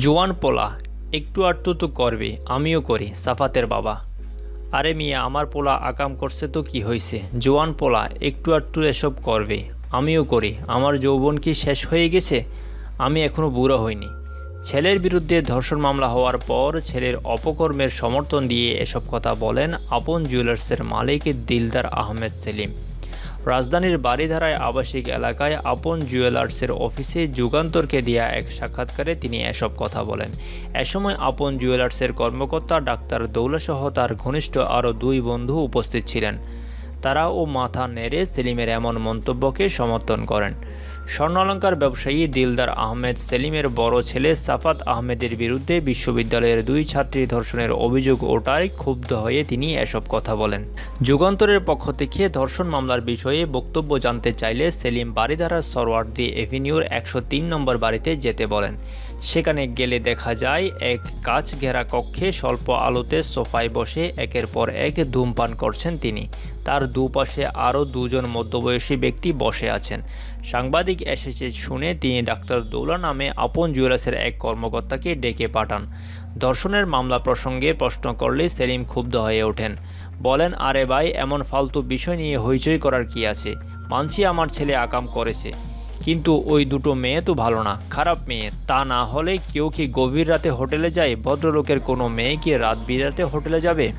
জোয়ান পোলা, একটু আটটু তো করবে, আমিও করি, সাফাতের বাবা। আরে মিয়া, আমার পোলা আকাম করছে তো কি হয়েছে জোয়ান পোলা, একটু আটটু এসব করবে, আমিও করি, আমার যৌবন কি শেষ হয়ে গেছে? আমি এখনও বুড়ো হইনি। ছেলের বিরুদ্ধে ধর্ষণ মামলা হওয়ার পর ছেলের অপকর্মের সমর্থন দিয়ে এসব কথা বলেন আপন জুয়েলার্সের মালিক দিলদার আহমেদ সেলিম। রাজধানীর বাড়িধারায় আবাসিক এলাকায় আপন জুয়েলার্সের অফিসে যুগান্তরকে দেয়া এক সাক্ষাৎকারে তিনি এসব কথা বলেন। এ সময় আপন জুয়েলার্সের কর্মকর্তা ডাক্তার দৌলাসহ তার ঘনিষ্ঠ আরও দুই বন্ধু উপস্থিত ছিলেন। তারা ও মাথা নেড়ে সেলিমের এমন মন্তব্যকে সমর্থন করেন। স্বর্ণালঙ্কার ব্যবসায়ী দিলদার আহমেদ সেলিমের বড় ছেলে সাফাত আহমেদের বিরুদ্ধে বিশ্ববিদ্যালয়ের দুই ছাত্রী ধর্ষণের অভিযোগ ওঠায় ক্ষুব্ধ হয়ে তিনি এসব কথা বলেন। যুগান্তরের পক্ষ থেকে ধর্ষণ মামলার বিষয়ে বক্তব্য জানতে চাইলে সেলিম বাড়িধারার সরওয়ার্দি এভিনিউর একশো তিন নম্বর বাড়িতে যেতে বলেন। সেখানে গেলে দেখা যায়, এক কাচ ঘেরা কক্ষে স্বল্প আলোতে সোফায় বসে একের পর এক ধূমপান করছেন তিনি। তার দুপাশে আরও দুজন মধ্যবয়সী ব্যক্তি বসে আছেন। সাংবাদিক এসেছে শুনে তিনি ডাক্তার দৌলা নামে আপন জুয়েলার্সের এক কর্মকর্তাকে ডেকে পাঠান। ধর্ষণের মামলা প্রসঙ্গে প্রশ্ন করলে সেলিম ক্ষুব্ধ হয়ে ওঠেন। বলেন, আরে ভাই, এমন ফালতু বিষয় নিয়ে হইচই করার কি আছে? মানছি আমার ছেলে আকাম করেছে। কিন্তু ওই দুটো মেয়ে তো ভালো না, খারাপ মেয়ে। তা না হলে কেউ কি গভীর রাতে হোটেলে যায়? ভদ্রলোকের কোনো মেয়ে কি রাত বিরাতে হোটেলে যাবে?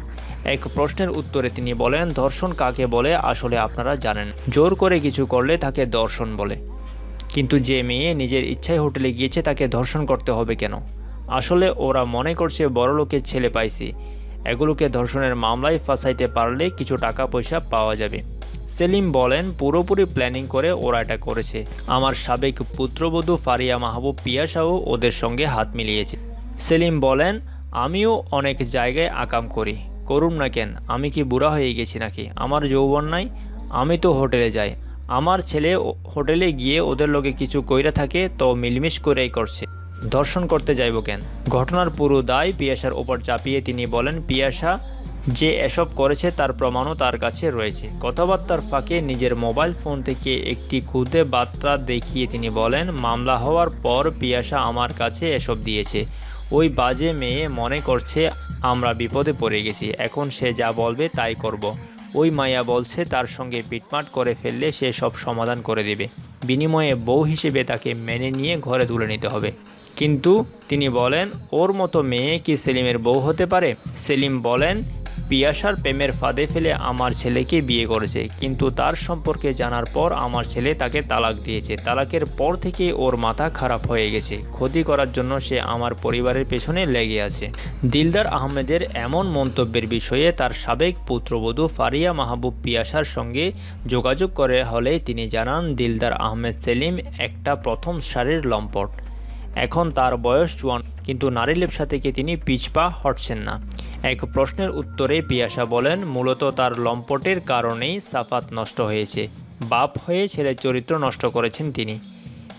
এক প্রশ্নের উত্তরে তিনি বলেন ধর্ষণ কাকে বলে আসলে আপনারা জানেন। জোর করে কিছু করলে তাকে দর্শন বলে। কিন্তু যে মেয়ে নিজের ইচ্ছায় হোটেলে গিয়েছে তাকে ধর্ষণ করতে হবে কেন? আসলে ওরা মনে করছে বড়লোকের ছেলে পাইছি। এগুলোকে ধর্ষণের মামলায় ফাঁসাইতে পারলে কিছু টাকা পয়সা পাওয়া যাবে। সেলিম বলেন, পুরোপুরি প্ল্যানিং করে ওরা এটা করেছে। আমার সাবেক পুত্রবধূ ফারিয়া মাহবুব পিয়াসাও ওদের সঙ্গে হাত মিলিয়েছে। সেলিম বলেন, আমিও অনেক জায়গায় আকাম করি। করুন না কেন? আমি কি বুড়া হয়ে গেছি নাকি? আমার যৌবন নাই, আমি তো হোটেলে যাই। আমার ছেলে হোটেলে গিয়ে ওদের লোকে কিছু কইরা থাকে, তো মিলমিশ করেই করছে। দর্শন করতে যাইব কেন? ঘটনার পুরো দায় পিয়াসার ওপর চাপিয়ে তিনি বলেন, পিয়াসা, যে এসব করেছে তার প্রমাণও তার কাছে রয়েছে। কথাবার্তার ফাঁকে নিজের মোবাইল ফোন থেকে একটি খুদে বার্তা দেখিয়ে তিনি বলেন, মামলা হওয়ার পর পিয়াসা আমার কাছে এসব দিয়েছে। ওই বাজে মেয়ে মনে করছে আমরা বিপদে পড়ে গেছি, এখন সে যা বলবে তাই করব। ওই মায়া বলছে, তার সঙ্গে পিটমাট করে ফেললে সে সব সমাধান করে দেবে। বিনিময়ে বউ হিসেবে তাকে মেনে নিয়ে ঘরে তুলে নিতে হবে। কিন্তু তিনি বলেন, ওর মতো মেয়ে কি সেলিমের বউ হতে পারে? সেলিম বলেন পিয়াসার প্রেমের ফাঁদে ফেলে আমার ছেলেকে বিয়ে করেছে, কিন্তু তার সম্পর্কে জানার পর আমার ছেলে তাকে তালাক দিয়েছে। তালাকের পর থেকে ওর মাথা খারাপ হয়ে গেছে। ক্ষতি করার জন্য সে আমার পরিবারের পেছনে লেগে আছে। দিলদার আহমেদের এমন মন্তব্যের বিষয়ে তার সাবেক পুত্রবধূ ফারিয়া মাহবুব পিয়াসার সঙ্গে যোগাযোগ করে হলে তিনি জানান, দিলদার আহমেদ সেলিম একটা প্রথম সারির লম্পট। এখন তার বয়স চুয়ান কিন্তু নারী লেপসা থেকে তিনি পিছপা হটছেন না। এক প্রশ্নের উত্তরে পিয়াসা বলেন, মূলত তার লম্পটের কারণেই সাফাত নষ্ট হয়েছে। বাপ হয়ে ছেলের চরিত্র নষ্ট করেছেন তিনি।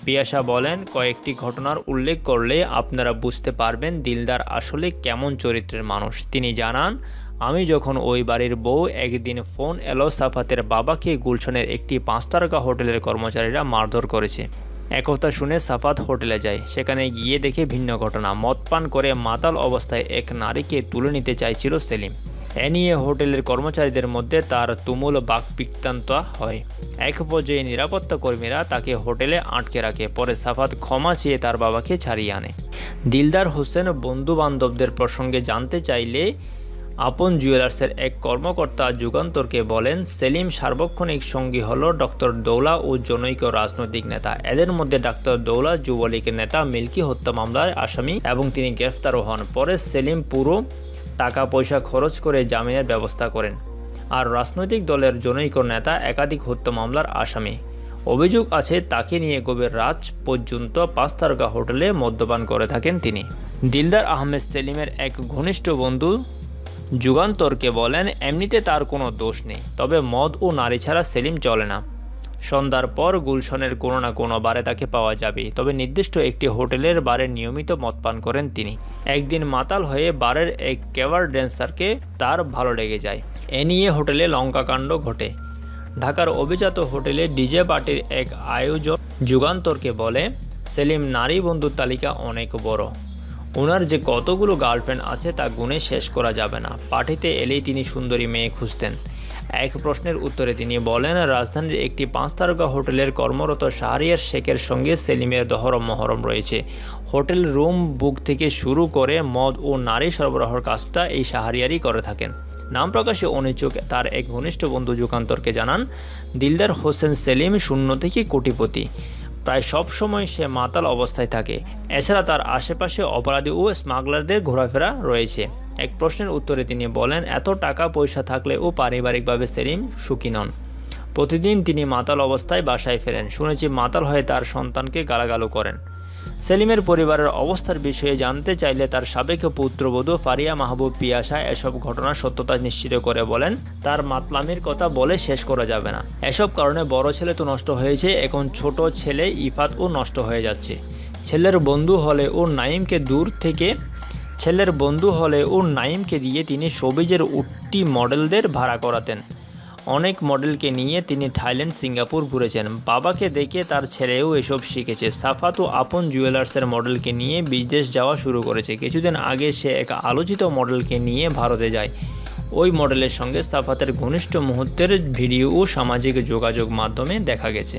পিয়াসা বলেন, কয়েকটি ঘটনার উল্লেখ করলে আপনারা বুঝতে পারবেন দিলদার আসলে কেমন চরিত্রের মানুষ। তিনি জানান, আমি যখন ওই বাড়ির বউ একদিন ফোন এলো সাফাতের বাবাকে গুলশনের একটি পাঁচ তারকা হোটেলের কর্মচারীরা মারধর করেছে। একথা শুনে সাফাত হোটেলে যায়। সেখানে গিয়ে দেখে ভিন্ন ঘটনা। মদ পান করে মাতাল অবস্থায় এক নারীকে তুলে নিতে চাইছিল সেলিম। এ নিয়ে হোটেলের কর্মচারীদের মধ্যে তার তুমুল বাকপিক্তান্ত হয়। এক পর্যায়ে নিরাপত্তা কর্মীরা তাকে হোটেলে আটকে রাখে। পরে সাফাত ক্ষমা চেয়ে তার বাবাকে ছাড়িয়ে আনে। দিলদার হোসেন বন্ধু বান্ধবদের প্রসঙ্গে জানতে চাইলে আপন জুয়েলার্সের এক কর্মকর্তা যুগান্তরকে বলেন, সেলিম সার্বক্ষণিক সঙ্গী হল ডক্টর দৌলা ও জনৈক রাজনৈতিক নেতা। এদের মধ্যে ডাক্তার দৌলা যুবলীগের নেতা মিল্কি হত্যা মামলার আসামি এবং তিনি গ্রেফতারও হন। পরে সেলিম পুরো টাকা পয়সা খরচ করে জামিনের ব্যবস্থা করেন আর রাজনৈতিক দলের জনৈক নেতা একাধিক হত্যা মামলার আসামি। অভিযোগ আছে, তাকে নিয়ে গভীর রাত পর্যন্ত পাঁচ তারকা হোটেলে মদ্যপান করে থাকেন তিনি। দিলদার আহমেদ সেলিমের এক ঘনিষ্ঠ বন্ধু যুগান্তরকে বলেন, এমনিতে তার কোনো দোষ নেই, তবে মদ ও নারী ছাড়া সেলিম চলে না। সন্ধ্যার পর গুলশনের কোনো না কোনো বারে তাকে পাওয়া যাবে, তবে নির্দিষ্ট একটি হোটেলের বারে নিয়মিত মদ পান করেন তিনি। একদিন মাতাল হয়ে বারের এক কেভার ড্যান্সারকে তার ভালো লেগে যায়। এ নিয়ে হোটেলে লঙ্কাকাণ্ড ঘটে। ঢাকার অভিজাত হোটেলে ডিজে পার্টির এক আয়োজক যুগান্তরকে বলে, সেলিম নারী বন্ধুর তালিকা অনেক বড়। ওনার যে কতগুলো গার্লফ্রেন্ড আছে তা গুণে শেষ করা যাবে না। পার্টিতে এলেই তিনি সুন্দরী মেয়ে খুঁজতেন। এক প্রশ্নের উত্তরে তিনি বলেন, রাজধানীর একটি পাঁচ তারকা হোটেলের কর্মরত শাহরিয়ার শেখের সঙ্গে সেলিমের দহরম মহরম রয়েছে। হোটেল রুম বুক থেকে শুরু করে মদ ও নারী সরবরাহর কাজটা এই শাহরিয়ারই করে থাকেন। নাম প্রকাশে অনিচ্ছুক তার এক ঘনিষ্ঠ বন্ধু যুগান্তরকে জানান, দিলদার হোসেন সেলিম শূন্য থেকে কোটিপতি। প্রায় সব সময় সে মাতাল অবস্থায় থাকে। এছাড়া তার আশেপাশে অপরাধী ও স্মাগলারদের ঘোরাফেরা রয়েছে। এক প্রশ্নের উত্তরে তিনি বলেন, এত টাকা পয়সা থাকলে ও পারিবারিকভাবে সেলিম সুখী নন। প্রতিদিন তিনি মাতাল অবস্থায় বাসায় ফেরেন। শুনেছি মাতাল হয়ে তার সন্তানকে গালাগালো করেন। সেলিমের পরিবারের অবস্থার বিষয়ে জানতে চাইলে তার সাবেক পুত্রবধূ ফারিয়া মাহবুব পিয়াসা এসব ঘটনার সত্যতা নিশ্চিত করে বলেন, তার মাতলামির কথা বলে শেষ করা যাবে না। এসব কারণে বড় ছেলে তো নষ্ট হয়েছে, এখন ছোট ছেলে ইফাতও নষ্ট হয়ে যাচ্ছে। ছেলের বন্ধু হলে ও নাইমকে দূর থেকে, ছেলের বন্ধু হলে ও নাইমকে দিয়ে তিনি সবিজের উট্টি মডেলদের ভাড়া করাতেন। অনেক মডেলকে নিয়ে তিনি থাইল্যান্ড, সিঙ্গাপুর ঘুরেছেন। বাবাকে দেখে তার ছেলেও এসব শিখেছে। সাফাত ও আপন জুয়েলার্সের মডেলকে নিয়ে বিদেশ যাওয়া শুরু করেছে। কিছুদিন আগে সে এক আলোচিত মডেলকে নিয়ে ভারতে যায়। ওই মডেলের সঙ্গে সাফাতের ঘনিষ্ঠ মুহূর্তের ভিডিও ও সামাজিক যোগাযোগ মাধ্যমে দেখা গেছে।